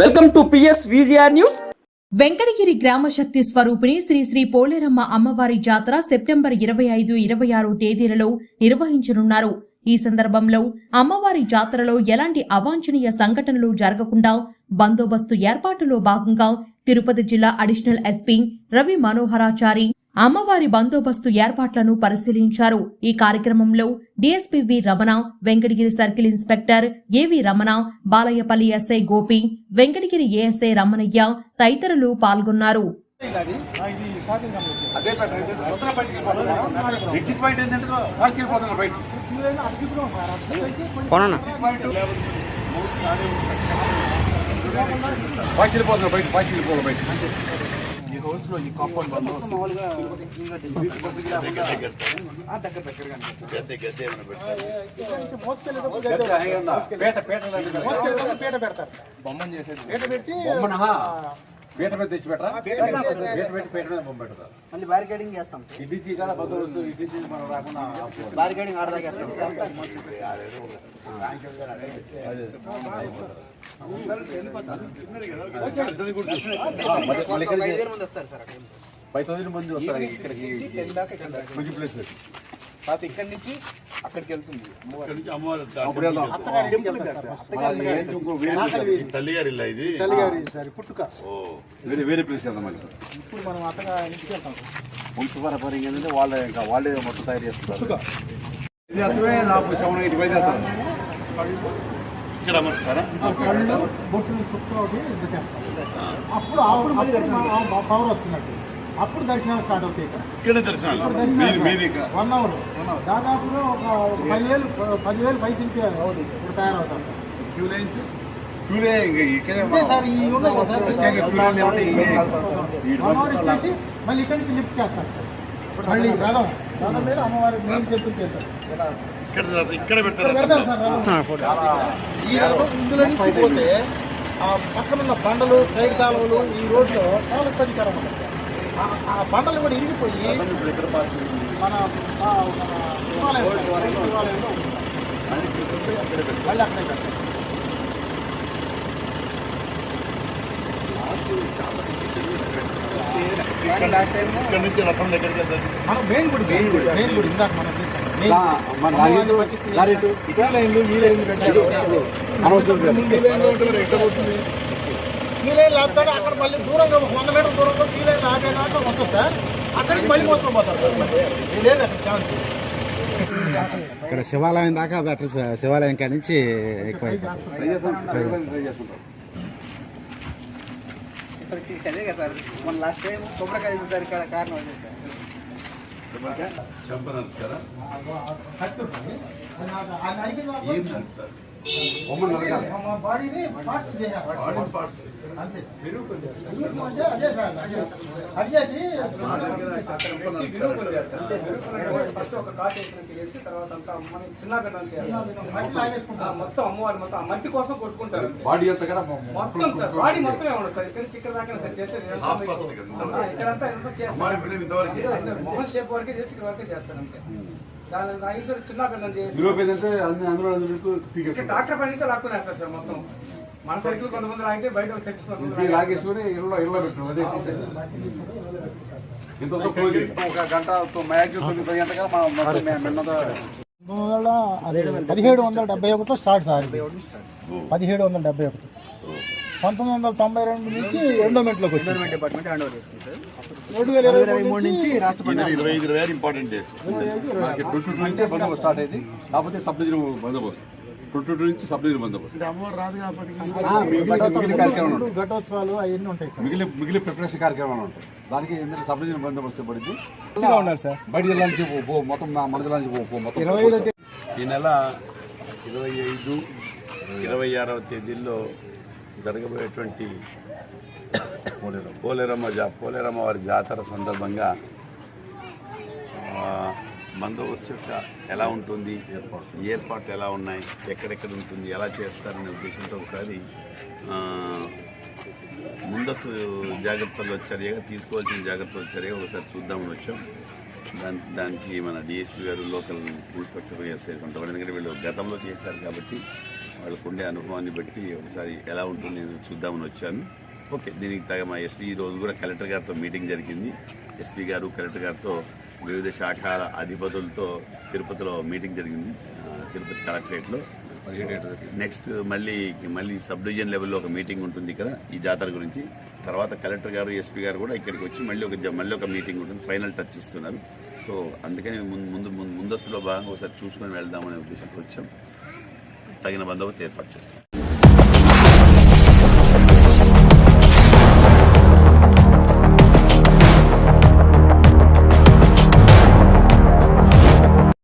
Welcome to PS VGR news. Venkatagiri గ్రామ శక్తి స్వరూపిణి శ్రీ శ్రీ పోలేరమ్మ అమ్మవారి జాతర సెప్టెంబర్ ఇరవై ఐదు ఇరవై ఆరు తేదీలలో నిర్వహించనున్నారు. ఈ సందర్భంలో అమ్మవారి జాతరలో ఎలాంటి అవాంఛనీయ సంఘటనలు జరగకుండా బందోబస్తు ఏర్పాటులో భాగంగా తిరుపతి జిల్లా అడిషనల్ ఎస్పీ రవి మనోహరాచారి అమ్మవారి బందోబస్తు ఏర్పాట్లను పరిశీలించారు. ఈ కార్యక్రమంలో DSP V Ramana Venkatagiri circle inspector AV Ramana Balayyapalli SI Gopi Venkatagiri ASI Ramanaiah తదితరులు పాల్గొన్నారు. బయట బయట ఈ కాంపౌండ్ బంద్ దగ్గర దగ్గర పేట పేట పేట పెడతారు బొమ్మను చేసేది పేట పెట్టి బొమ్మన పీట మీద తెచ్చి పెట్టరా పీట పెట్టి పీట మీద బొమ్మ పెడతారు మళ్ళీ బ్యారికేడింగ్ చేస్తాం ఇడ్డిచి కాడ బందోబస్తు ఇడ్డిచి మనం రాకుండా. బ్యారికేడింగ్ ఆడదాకేస్తాం ఫైవ్ థౌసండ్ మంది వస్తారు ఇక్కడికి. మంచి ప్లేస్ తర్వాత ఇక్కడి నుంచి అక్కడికి వెళ్తుంది. తల్లిగారి ఇది వేరే వేరే ప్లేస్ వెళ్దాం ఇప్పుడు మనం అత్తగా ఇంటికి వెళ్తాం. వంశపారపర్యం ఏంటంటే వాళ్ళే ఇంకా వాళ్ళే మొత్తం తయారు ఇది అర్థమే నాకు సెవెన్ ఎయిట్ చేస్తాను ఇక్కడ పెట్టేస్తాం. అప్పుడు పవర్ వస్తున్నట్టు. అప్పుడు దర్శనాలు స్టార్ట్ అవుతాయి ఇక్కడ. ఇక్కడ దర్శనాలు. వన్ అవర్ దాదాపుగా ఒక పదివేలు పదివేలు పైసలకి ఇప్పుడు తయారవుతాం. క్యూ లైన్స్ ఇక్కడే సార్ ఈ వన్ అవర్ ఇచ్చేసి మళ్ళీ ఇక్కడి నుంచి లిఫ్ట్ చేస్తారు సార్. మళ్ళీ రథం. రథం మీద అమ్మవారి మెయిన్ టెంపుల్ చేస్తారు. ఇక్కడ ఇక్కడ పెడతారా. ఈ ఇందులో నుంచి పోతే ఆ పక్కన ఉన్న బండలు సైడ్ కాలువలు ఈ రోడ్లో చాలా ఇబ్బందికరం ఆ- బండలు కూడా ఇరిగిపోయి మన ఆ, మన శివాలయం శివాలయంలో. మళ్ళీ అక్కడే వెళ్తారు. మనం మెయిన్ గుడి మెయిన్ గుడి. మెయిన్ గుడి. ఇందాక మనం లాపుతాడు అక్కడ మళ్ళీ దూరంగా ఒక వంద మీటర్ దూరంలో ఈ లైన్ ఆపేదాకా వస్తుంది. సార్ అక్కడికి మళ్ళీ మోసుకొని పోతారు. సార్ లేదు అక్కడ ఛాన్స్ ఇక్కడ శివాలయం దాకా బెటర్ సార్ శివాలయం కాడి నుంచి ఎక్కువ అదే కదా సార్. మన లాస్ట్ టైం కొబ్బరికాయ ఇస్తారు ఇక్కడ కారణం అదే సార్ చంపనంటారా కత్తి ఫస్ట్ ఒక కాట్ వేసినట్టు వేసి తర్వాత అంతా మనం చిన్న బిడ్డ చేయాలి. మొత్తం అమ్మవారి మొత్తం ఆ మట్టి కోసం కొట్టుకుంటారు. బాడీ అంతా కదా మొత్తం సార్ బాడీ మొత్తం ఏమన్నా సార్. ఇక్కడ చిక్కడ దాకా సార్ చేసేది ఇక్కడంతా చేస్తారు? మొహం షేప్ వరకే చేసి ఇక్కడ వరకే చేస్తారు అంతే. డాక్టర్ పని నుంచి లాక్కునేస్తారు సార్ మొత్తం. మన సైకిల్ కొంతమంది లాగితే బయట సైకిల్ కొంతమంది. లాగేసుకొని ఇళ్ళలో ఇళ్ళలో పెట్టాం అదే ఇంత క్లోజ్ ఒక గంట మ్యాక్సిమం పది గంటగా మనం పదిహేడు వందల డెబ్బై ఒకటిలో స్టార్ట్ సార్. పదిహేడు వందల డెబ్బై ఒకటి. పంతొమ్మిది వందల తొంభై రెండు నుంచి ఎండోమెంట్లోకి వచ్చింది. గవర్నమెంట్ డిపార్ట్మెంట్ హ్యాండ్ ఓవర్ చేసుకుంటారు రెండు వేల వేల ఇరవై ఇరవై మూడు నుంచి రాష్ట్రపతి ఇరవై ఇరవై ఐదు ఆరు ఇంపార్టెంట్ డేస్ మనకి ట్వంటీ టూ నుంచే బందోబస్తు స్టార్ట్ అయింది. కాకపోతే సబ్ డివిజన్ బందోబస్తు. ట్వంటీ టూ నుంచి బందోబస్తు. మిగిలిన కార్యక్రమాలు ఉంటాయి. ఘటోత్సవాలు అవన్నీ ఉంటాయి సార్. మిగిలిన మిగిలిన ప్రిపరేషన్ కార్యక్రమాలు ఉంటాయి. దానికి ఏంటంటే సబ్ డివిజన్ బందోబస్తు పడింది. ఉన్నారు సార్. బయట జిల్లా నుంచి పో- మొత్తం నా మన జిల్లా నుంచి పో- మొత్తం ఇరవై ఈ నెల ఇరవై ఐదు ఇరవై ఆరవ తేదీల్లో జరగబోయేటువంటి పోలేరమ్మ జా పోలేరమ్మ వారి జాతర సందర్భంగా బందోబస్తు యొక్క ఎలా ఉంటుంది? ఏర్పాట్లు ఎలా ఉన్నాయి? ఎక్కడెక్కడ ఉంటుంది? ఎలా చేస్తారనే ఉద్దేశంతో ఒకసారి ముందస్తు జాగ్రత్తలు చర్యగా తీసుకోవాల్సిన జాగ్రత్తలు చర్యగా ఒకసారి చూద్దామని వచ్చాం. దాని దానికి మన డిఎస్పీ గారు లోకల్ ఇన్స్పెక్టర్ ఎస్ఐ కొంతమంది ఎందుకంటే వీళ్ళు గతంలో చేశారు కాబట్టి వాళ్ళకు ఉండే అనుభవాన్ని బట్టి ఒకసారి ఎలా ఉంటుంది చూద్దామని వచ్చాను. ఓకే దీనికి తగ్గ మా ఎస్పీ ఈ రోజు కూడా కలెక్టర్ గారితో మీటింగ్ జరిగింది. ఎస్పీ గారు కలెక్టర్ గారితో వివిధ శాఖల అధిపతులతో తిరుపతిలో మీటింగ్ జరిగింది తిరుపతి కలెక్టరేట్లో. నెక్స్ట్ మళ్ళీ మళ్ళీ సబ్ డివిజన్ లెవెల్లో ఒక మీటింగ్ ఉంటుంది ఇక్కడ ఈ జాతర గురించి. తర్వాత కలెక్టర్ గారు ఎస్పీ గారు కూడా ఇక్కడికి వచ్చి మళ్ళీ ఒక మళ్ళీ ఒక మీటింగ్ ఉంటుంది ఫైనల్ టచ్ ఇస్తున్నారు. సో అందుకని ముందు ముందు ముందు- ముందస్తులో భాగంగా ఒకసారి చూసుకొని వెళ్దామనే ఉద్దేశంతో వచ్చాం. తగిన బందోబస్తు ఏర్పాటు చేస్తాం.